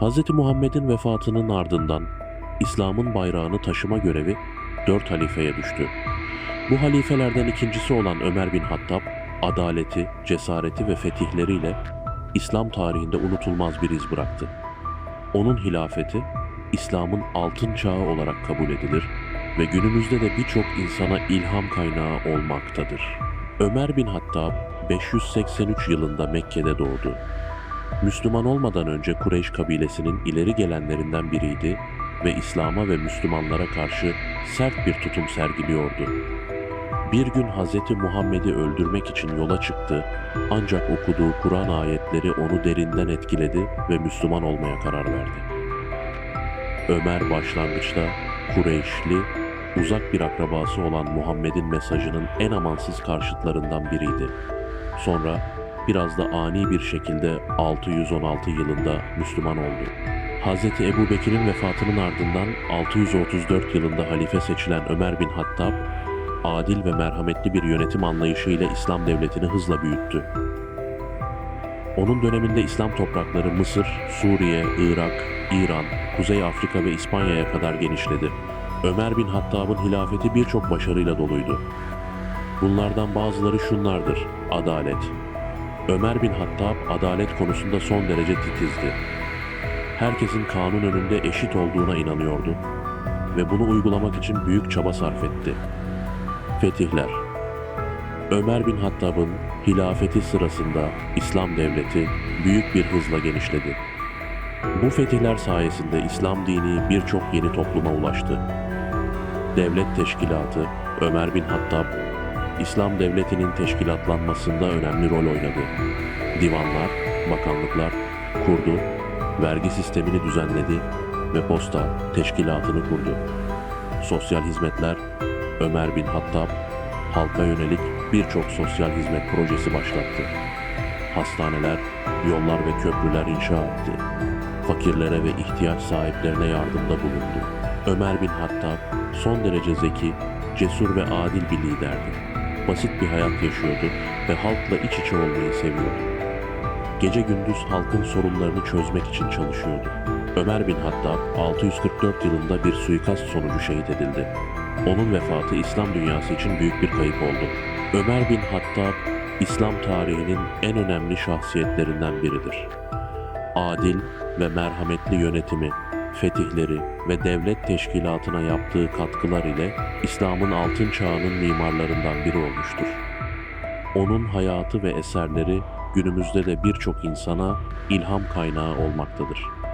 Hz. Muhammed'in vefatının ardından İslam'ın bayrağını taşıma görevi dört halifeye düştü. Bu halifelerden ikincisi olan Ömer bin Hattab, adaleti, cesareti ve fetihleriyle İslam tarihinde unutulmaz bir iz bıraktı. Onun hilafeti, İslam'ın altın çağı olarak kabul edilir ve günümüzde de birçok insana ilham kaynağı olmaktadır. Ömer bin Hattab 583 yılında Mekke'de doğdu. Müslüman olmadan önce Kureyş kabilesinin ileri gelenlerinden biriydi ve İslam'a ve Müslümanlara karşı sert bir tutum sergiliyordu. Bir gün Hz. Muhammed'i öldürmek için yola çıktı ancak okuduğu Kur'an ayetleri onu derinden etkiledi ve Müslüman olmaya karar verdi. Ömer başlangıçta Kureyşli, uzak bir akrabası olan Muhammed'in mesajının en amansız karşıtlarından biriydi. Sonra biraz da ani bir şekilde 616 yılında Müslüman oldu. Hz. Ebu Bekir'in vefatının ardından 634 yılında halife seçilen Ömer bin Hattab, adil ve merhametli bir yönetim anlayışıyla İslam devletini hızla büyüttü. Onun döneminde İslam toprakları Mısır, Suriye, Irak, İran, Kuzey Afrika ve İspanya'ya kadar genişledi. Ömer bin Hattab'ın hilafeti birçok başarıyla doluydu. Bunlardan bazıları şunlardır. Adalet. Ömer bin Hattab adalet konusunda son derece titizdi. Herkesin kanun önünde eşit olduğuna inanıyordu ve bunu uygulamak için büyük çaba sarf etti. Fetihler Ömer bin Hattab'ın hilafeti sırasında İslam devleti büyük bir hızla genişledi. Bu fetihler sayesinde İslam dini birçok yeni topluma ulaştı. Devlet teşkilatı Ömer bin Hattab, İslam devletinin teşkilatlanmasında önemli rol oynadı. Divanlar, bakanlıklar kurdu, vergi sistemini düzenledi ve posta teşkilatını kurdu. Sosyal hizmetler Ömer bin Hattab, halka yönelik birçok sosyal hizmet projesi başlattı. Hastaneler, yollar ve köprüler inşa etti. Fakirlere ve ihtiyaç sahiplerine yardımda bulundu. Ömer bin Hattab son derece zeki, cesur ve adil bir liderdi. Basit bir hayat yaşıyordu ve halkla iç içe olmayı seviyordu. Gece gündüz halkın sorunlarını çözmek için çalışıyordu. Ömer bin Hattab 644 yılında bir suikast sonucu şehit edildi. Onun vefatı İslam dünyası için büyük bir kayıp oldu. Ömer bin Hattab, İslam tarihinin en önemli şahsiyetlerinden biridir. Adil ve merhametli yönetimi, fetihleri ve devlet teşkilatına yaptığı katkılar ile İslam'ın altın çağının mimarlarından biri olmuştur. Onun hayatı ve eserleri günümüzde de birçok insana ilham kaynağı olmaktadır.